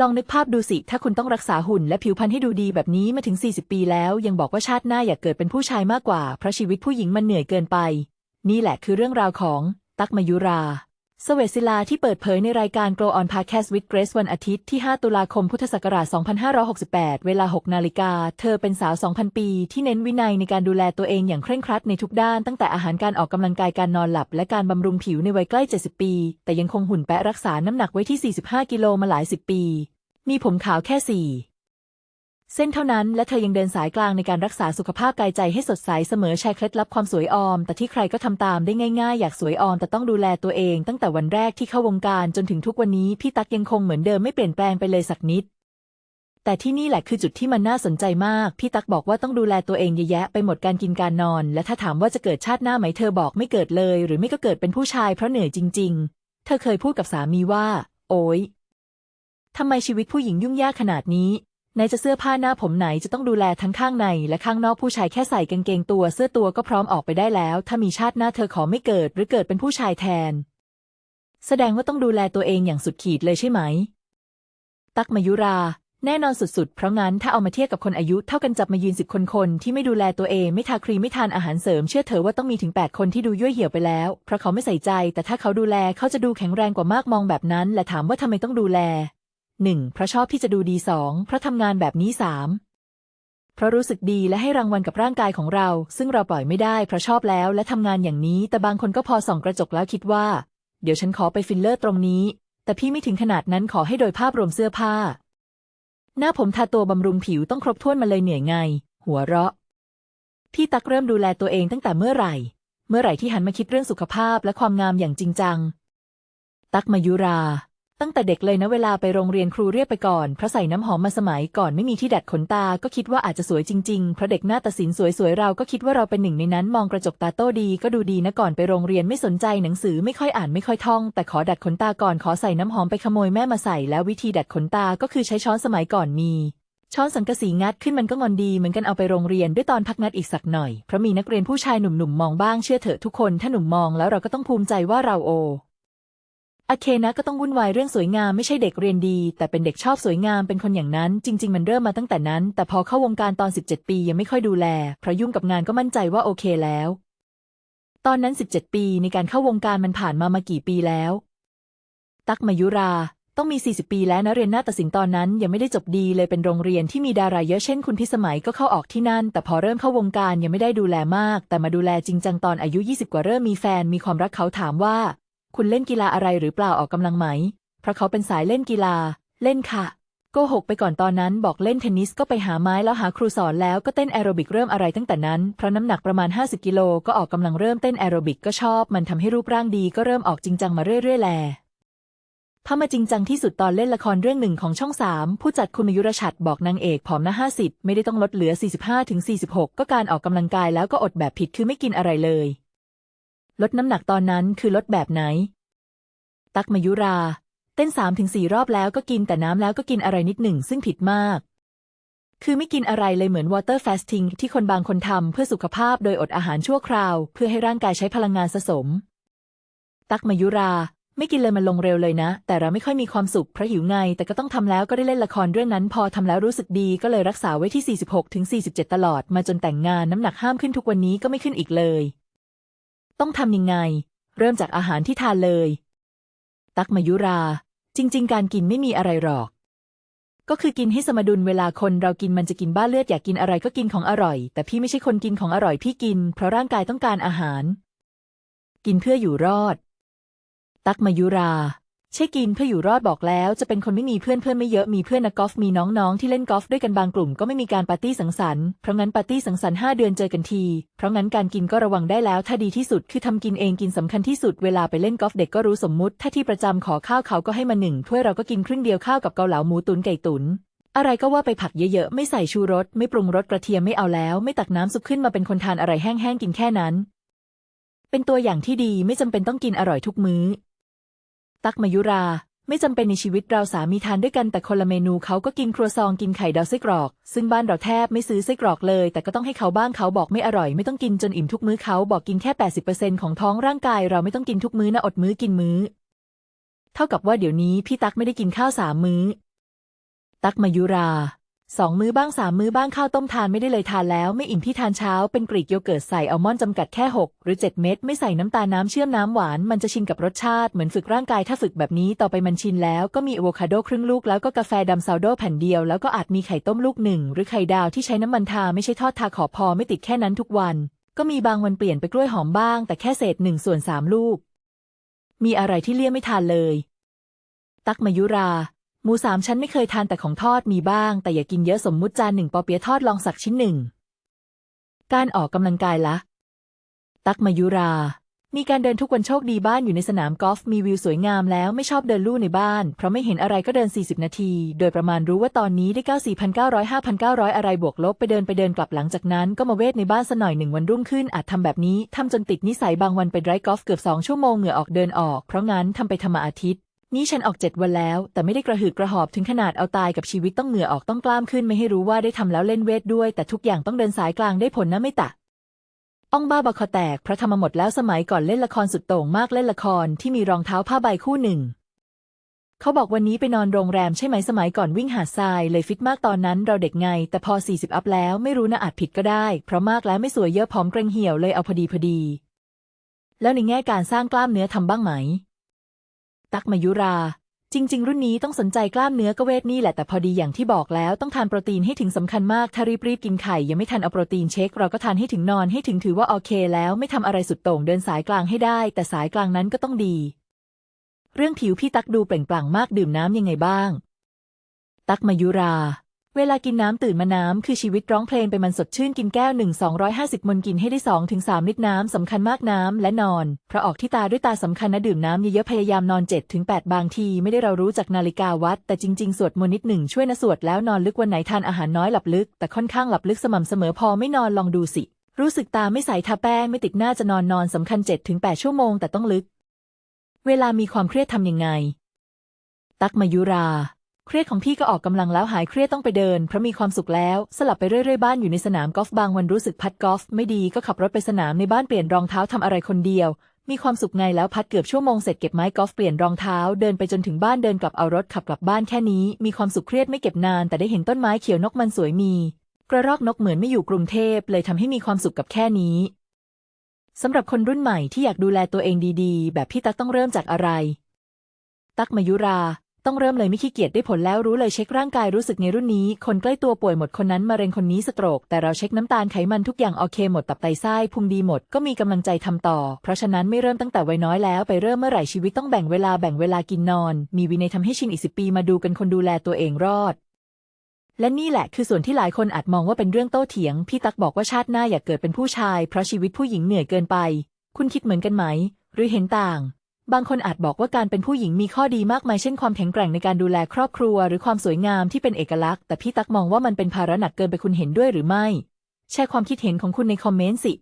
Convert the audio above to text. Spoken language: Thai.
ลองนึกภาพดูสิ ถ้าคุณต้องรักษาหุ่นและผิวพรรณให้ดูดีแบบนี้มาถึง 40 ปีแล้ว ยังบอกว่าชาติหน้าอยากเกิดเป็นผู้ชายมากกว่า เพราะชีวิตผู้หญิงมันเหนื่อยเกินไป นี่แหละคือเรื่องราวของตักมายุรา สเวตศิลาที่เปิดเผยในรายการ Grow on Podcast with Grace วันอาทิตย์ที่ 5 ตุลาคม พุทธศักราช 2568 เวลา 6 นาฬิกา เธอเป็นสาว 2,000 ปี ที่เน้นวินัยในการดูแลตัวเองอย่างเคร่งครัดในทุกด้าน ตั้งแต่อาหารการออกกำลังกายการนอนหลับ และการบำรุงผิวในวัยใกล้ 70 ปี แต่ยังคงหุ่นแปะรักษาน้ำหนักไว้ที่ 45 กิโลมาหลายสิบปี มีผมขาวแค่สี่ เส้นเท่านั้นและเธอยังเดินสายกลางในการรักษาสุขภาพกายใจให้สดใสเสมอแชร์เคล็ดลับความสวยออม แต่ที่ใครก็ทำตามได้ง่ายๆ อยากสวยออมแต่ต้องดูแลตัวเอง ตั้งแต่วันแรกที่เข้าวงการจนถึงทุกวันนี้พี่ตั๊กยังคงเหมือนเดิมไม่เปลี่ยนแปลงไปเลยสักนิด แต่ที่นี่แหละคือจุดที่มันน่าสนใจมาก พี่ตั๊กบอกว่าต้องดูแลตัวเองเยอะแยะไปหมดการกินการนอน และถ้าถามว่าจะเกิดชาติหน้าไหมเธอบอกไม่เกิดเลย หรือไม่ก็เกิดเป็นผู้ชายเพราะเหนื่อยจริง ๆ เธอเคยพูดกับสามีว่า โอ๊ยทำไมชีวิตผู้หญิงยุ่งยากขนาดนี้ ไหนจะเสื้อผ้าหน้าผมไหนจะต้องดูแลทั้งข้างในและข้างนอกผู้ชายแค่ใส่กางเกงตัวเสื้อตัวก็พร้อมออกไปได้แล้ว ถ้ามีชาติหน้าเธอขอไม่เกิดหรือเกิดเป็นผู้ชายแทน แสดงว่าต้องดูแลตัวเองอย่างสุดขีดเลยใช่ไหม ตักมายุรา แน่นอนสุดๆ เพราะงั้นถ้าเอามาเทียบกับคนอายุเท่ากันจับมายืนสิบคนคนที่ไม่ดูแลตัวเองไม่ทาครีมไม่ทานอาหารเสริมเชื่อเถอะว่าต้องมีถึง 8 คนที่ดูย่อยเหี่ยวไปแล้ว เพราะเขาไม่ใส่ใจ แต่ถ้าเขาดูแลเขาจะดูแข็งแรงกว่ามากมองแบบนั้น และถามว่าทำไมต้องดูแล หนึ่งเพราะชอบที่จะดูดีสองเพราะทำงานแบบนี้สามเพราะรู้สึกดีและให้รางวัลกับร่างกายของเรา ซึ่งเราปล่อยไม่ได้เพราะชอบแล้วและทำงานอย่างนี้ แต่บางคนก็พอส่องกระจกแล้วคิดว่า เดี๋ยวฉันขอไปฟิลเลอร์ตรงนี้ แต่พี่ไม่ถึงขนาดนั้นขอให้โดยภาพรวมเสื้อผ้า หน้าผมทาตัวบำรุงผิวต้องครบถ้วนมาเลยเหนื่อยไง หัวเราะ พี่ตักเริ่มดูแลตัวเองตั้งแต่เมื่อไหร่ เมื่อไหร่ที่หันมาคิดเรื่องสุขภาพและความงามอย่างจริงจัง ตักมายุรา ตั้งแต่เด็กเลยนะเวลาไปโรงเรียนครูเรียกไปก่อนเพราะใส่น้ำหอมมาสมัยก่อนไม่มีที่ดัดขนตาก็คิดว่าอาจจะสวยจริงๆเพราะเด็กหน้าตาสินสวยๆเราก็คิดว่าเราเป็นหนึ่งในนั้นมองกระจกตาโต้ดีก็ดูดีนะก่อนไปโรงเรียนไม่สนใจหนังสือไม่ค่อยอ่านไม่ค่อยท่อง แต่ขอดัดขนตาก่อนขอใส่น้ำหอมไปขโมยแม่มาใส่แล้ววิธีดัดขนตาก็คือใช้ช้อนสมัยก่อนมีช้อนสังกะสีงัดขึ้นมันก็งอนดีเหมือนกันเอาไปโรงเรียนด้วยตอนพักงัดอีกสักหน่อยเพราะมีนักเรียนผู้ชายหนุ่มๆมองบ้างเชื่อเถอะทุกคนถ้าหนุ่มมองแล้วเราก็ต้องภูมิใจว่าเราโอ โอเคนะก็ต้องวุ่นวายเรื่องสวยงามไม่ใช่เด็กเรียนดี แต่เป็นเด็กชอบสวยงามเป็นคนอย่างนั้น จริง ๆ มันเริ่มมาตั้งแต่นั้น แต่พอเข้าวงการตอน 17 ปียังไม่ค่อยดูแลเพราะยุ่งกับงานก็มั่นใจว่าโอเคแล้ว ตอนนั้น 17 ปีในการเข้าวงการมันผ่านมามากี่ปีแล้ว ตักมายุราต้องมี 40 ปีแล้วนะเรียนนาฏศิลป์ตอนนั้นยังไม่ได้จบดีเลยเป็นโรงเรียนที่มีดาราเยอะเช่นคุณพิสมัยก็เข้าออกที่นั่น แต่พอเริ่มเข้าวงการยังไม่ได้ดูแลมาก แต่มาดูแลจริงจังตอนอายุ 20 กว่าเริ่มมีแฟนมีความรักเขาถามว่า คุณเล่นกีฬาอะไรหรือเปล่าออกกำลังไหม เพราะเขาเป็นสายเล่นกีฬา เล่นค่ะ โกหกไปก่อนตอนนั้นบอกเล่นเทนนิสก็ไปหาไม้แล้วหาครูสอนแล้วก็เต้นแอโรบิกเริ่มอะไรตั้งแต่นั้น เพราะน้ำหนักประมาณ 50 กิโลก็ออกกำลังเริ่มเต้นแอโรบิกก็ชอบ มันทำให้รูปร่างดีก็เริ่มออกจริงจังมาเรื่อยๆแลพามาจริงจังที่สุดตอนเล่นละครเรื่องหนึ่งของช่องสามผู้จัดคุณมายุรชัดบอกนางเอกผอมนะ50 ไม่ได้ต้องลดเหลือ 45ถึง46 ก็การออกกำลังกายแล้วก็อดแบบผิดคือไม่กินอะไรเลย ลดน้ำหนักตอนนั้นคือลดแบบไหน ตักมายุรา เต้นสามถึงสี่รอบแล้วก็กินแต่น้ำแล้วก็กินอะไรนิดหนึ่งซึ่งผิดมาก คือไม่กินอะไรเลยเหมือน water fasting ที่คนบางคนทำเพื่อสุขภาพโดยอดอาหารชั่วคราว เพื่อให้ร่างกายใช้พลังงานสะสม ตักมายุรา ไม่กินเลยมันลงเร็วเลยนะ แต่เราไม่ค่อยมีความสุขเพราะหิวไง แต่ก็ต้องทำแล้วก็ได้เล่นละครเรื่องนั้น พอทำแล้วรู้สึกดีก็เลยรักษาไว้ที่ 46ถึง47 ตลอด มาจนแต่งงานน้ำหนักห้ามขึ้นทุกวันนี้ก็ไม่ขึ้นอีกเลย ต้องทำยังไง เริ่มจากอาหารที่ทานเลย ตักมายุรา จริง ๆ การกินไม่มีอะไรหรอก ก็คือกินให้สมดุลเวลาคนเรากินมันจะกินบ้าเลือดอยากกินอะไรก็กินของอร่อย แต่พี่ไม่ใช่คนกินของอร่อยพี่กิน เพราะร่างกายต้องการอาหาร กินเพื่ออยู่รอด ตักมายุรา ใช่กินเพื่ออยู่รอดบอกแล้ว จะเป็นคนไม่มีเพื่อนเพื่อนไม่เยอะมีเพื่อนนักกอล์ฟมีน้องๆที่เล่นกอล์ฟด้วยกันบางกลุ่มก็ไม่มีการปาร์ตี้สังสรรค์เพราะงั้นปาร์ตี้สังสรรค์ห้าเดือนเจอกันที เพราะงั้นการกินก็ระวังได้แล้ว ถ้าดีที่สุดคือทำกินเองกินสำคัญที่สุดเวลาไปเล่นกอล์ฟเด็กก็รู้สมมุติ ถ้าที่ประจำขอข้าวเขาก็ให้มาหนึ่งถ้วยเราก็กินครึ่งเดียวข้าวกับเกาเหลาหมูตุ๋นไก่ตุ๋นอะไรก็ว่าไปผักเยอะๆ ไม่ใส่ชูรส ไม่ปรุงรสกระเทียมไม่เอาแล้ว ไม่ตักน้ำซุปขึ้นมาเป็นคนทานอะไรแห้งๆ กินแค่นั้น เป็นตัวอย่างที่ดีไม่จำเป็นต้องกินอร่อยทุกมื้อ ตักมายุรา ไม่จำเป็นในชีวิตเราสามีทานด้วยกันแต่คนละเมนูเขาก็กินครัวซองกินไข่ดาวไส้กรอก ซึ่งบ้านเราแทบไม่ซื้อไส้กรอกเลย แต่ก็ต้องให้เขาบ้างเขาบอกไม่อร่อยไม่ต้องกินจนอิ่มทุกมื้อเขาบอกกินแค่ 80%ของท้องร่างกายเราไม่ต้องกินทุกมื้อนะอดมื้อกินมื้อ เท่ากับว่าเดี๋ยวนี้พี่ตักไม่ได้กินข้าวสามมื้อ ตักมายุรา สองมื้อบ้างสามมื้อบ้างข้าวต้มทานไม่ได้เลยทานแล้ว ไม่อิ่มที่ทานเช้าเป็นกรีกโยเกิร์ตใส่อัลมอนด์จำกัดแค่ 6 หรือ 7 เม็ดไม่ใส่น้ำตาลน้ำเชื่อมน้ำหวาน มันจะชินกับรสชาติเหมือนฝึกร่างกายถ้าฝึกแบบนี้ต่อไปมันชินแล้วก็มีอะโวคาโดครึ่งลูกแล้วก็กาแฟดำซาวโดแผ่นเดียว แล้วก็อาจมีไข่ต้มลูกหนึ่งหรือไข่ดาวที่ใช้น้ำมันทาไม่ใช่ทอดทาขอบพอไม่ติดแค่นั้นทุกวัน ก็มีบางวันเปลี่ยนไปกล้วยหอมบ้าง แต่แค่เศษหนึ่งส่วนสามลูก มีอะไรที่เลี่ยงไม่ทานเลย ตักมายุรา หมูสามชั้นไม่เคยทานแต่ของทอดมีบ้าง แต่อย่ากินเยอะสมมุติจานหนึ่งปอเปี๊ยะทอดลองสักชิ้นหนึ่ง การออกกำลังกายละ ตักมายุรา มีการเดินทุกวันโชคดีบ้านอยู่ในสนามกอล์ฟมีวิวสวยงามแล้วไม่ชอบเดินลู่ในบ้าน เพราะไม่เห็นอะไรก็เดิน 40 นาที โดยประมาณรู้ว่าตอนนี้ได้ 94,900 5,900 อะไรบวกลบไปเดินไปเดินกลับหลังจากนั้นก็มาเวทในบ้านสหน่อยหนึ่งวันรุ่งขึ้นอาจทำแบบนี้ทำจนติดนิสัยบางวันไปไร์กอล์ฟเกือบสองชั่วโมงเหงื่อออกเดินออกเพราะงั้นทำไปทำมาอาทิตย์ นี่ฉันออกเจ็ดวันแล้ว แต่ไม่ได้กระหืดกระหอบถึงขนาดเอาตายกับชีวิตต้องเหงื่อออกต้องกล้ามขึ้นไม่ให้รู้ว่าได้ทำแล้วเล่นเวทด้วย แต่ทุกอย่างต้องเดินสายกลางได้ผลนะไม่ตะอ้องบ้าบอคอแตกพราะทำมหมดแล้วสมัยก่อนเล่นละครสุดโต่งมากเล่นละครที่มีรองเท้าผ้าใบคู่หนึ่ง เขาบอกวันนี้ไปนอนโรงแรมใช่ไหมสมัยก่อนวิ่งหาดทราย เลยฟิตมากตอนนั้นเราเด็กไง แต่พอ 40 อัพแล้วไม่รู้นะอาจผิดก็ได้ เพราะมากแล้วไม่สวยเยอะผอมเกรงเหี่ยวเลยเอาพอดีพอดี แล้วในแง่การสร้างกล้ามเนื้อทำบ้างไหม ตักมายุรา จริง ๆ รุ่นนี้ต้องสนใจกล้ามเนื้อก็เวทนี่แหละแต่พอดีอย่างที่บอกแล้วต้องทานโปรตีนให้ถึงสำคัญมากถ้ารีบรีบกินไข่ยังไม่ทันเอาโปรตีนเช็ค เราก็ทานให้ถึงนอนให้ถึงถือว่าโอเค แล้วไม่ทำอะไรสุดโต่งเดินสายกลางให้ได้ แต่สายกลางนั้นก็ต้องดี เรื่องผิวพี่ตักดูเปล่งปลั่งมากดื่มน้ำยังไงบ้าง ตักมายุรา เวลากินน้ำตื่นมาน้ำคือชีวิตร้องเพลงไปมันสดชื่นกินแก้วหนึ่งสองร้อยห้าสิบมลกินให้ได้สองถึงสามลิตรน้ำสำคัญมากน้ำและนอน เพราะออกที่ตาด้วยตาสำคัญนะดื่มน้ำเยอะๆพยายามนอนเจ็ดถึงแปดบางทีไม่ได้เรารู้จากนาฬิกาวัด แต่จริงๆ สวดมนต์นิดหนึ่งช่วยนะสวดแล้วนอนลึกวันไหนทานอาหารน้อยหลับลึก แต่ค่อนข้างหลับลึกสม่ำเสมอพอไม่นอนลองดูสิ รู้สึกตาไม่ใสทาแป้งไม่ติดหน้าจะนอนนอนสำคัญเจ็ดถึงแปดชั่วโมงแต่ต้องลึก เวลามีความเครียดทำยังไง ตักมายุรา เครียดของพี่ก็ออกกำลังแล้วหายเครียดต้องไปเดินเพราะมีความสุขแล้ว สลับไปเรื่อยๆบ้านอยู่ในสนามกอล์ฟบางวันรู้สึกพัดกอล์ฟไม่ดีก็ขับรถไปสนามในบ้านเปลี่ยนรองเท้าทำอะไรคนเดียว มีความสุขไงแล้วพัดเกือบชั่วโมงเสร็จเก็บไม้กอล์ฟเปลี่ยนรองเท้า เดินไปจนถึงบ้านเดินกลับเอารถขับกลับบ้านแค่นี้ มีความสุขเครียดไม่เก็บนาน แต่ได้เห็นต้นไม้เขียวนกมันสวยมี กระรอกนกเหมือนไม่อยู่กรุงเทพเลยทำให้มีความสุขกับแค่นี้สำหรับคนรุ่นใหม่ที่อยากดูแลตัวเองดีๆ แบบพี่ตั๊กต้องเริ่มจากอะไร ตั๊กมายุรา ต้องเริ่มเลยไม่ขี้เกียจได้ผลแล้วรู้เลยเช็คร่างกายรู้สึกในรุ่นนี้ คนใกล้ตัวป่วยหมดคนนั้นมะเร็งคนนี้สโตรก แต่เราเช็คน้ำตาลไขมันทุกอย่างโอเคหมดตับไตไส้พุงดีหมดก็มีกำลังใจทำต่อ เพราะฉะนั้นไม่เริ่มตั้งแต่วัยน้อยแล้วไปเริ่มเมื่อไหร่ชีวิตต้องแบ่งเวลาแบ่งเวลากินนอน มีวินัยทำให้ชินอีกสิปีมาดูกันคนดูแลตัวเองรอดและนี่แหละคือส่วนที่หลายคนอาจมองว่าเป็นเรื่องโต้เถียง พี่ตักบอกว่าชาติหน้าอยากเกิดเป็นผู้ชาย เพราะชีวิตผู้หญิงเหนื่อยเกินไป คุณคิดเหมือนกันไหม หรือเห็นต่าง บางคนอาจบอกว่าการเป็นผู้หญิงมีข้อดีมากมายเช่นความแข็งแกร่งในการดูแลครอบครัว หรือความสวยงามที่เป็นเอกลักษณ์ แต่พี่ตักมองว่ามันเป็นภาระหนักเกินไปคุณเห็นด้วยหรือไม่ แชร์ความคิดเห็นของคุณในคอมเมนต์สิ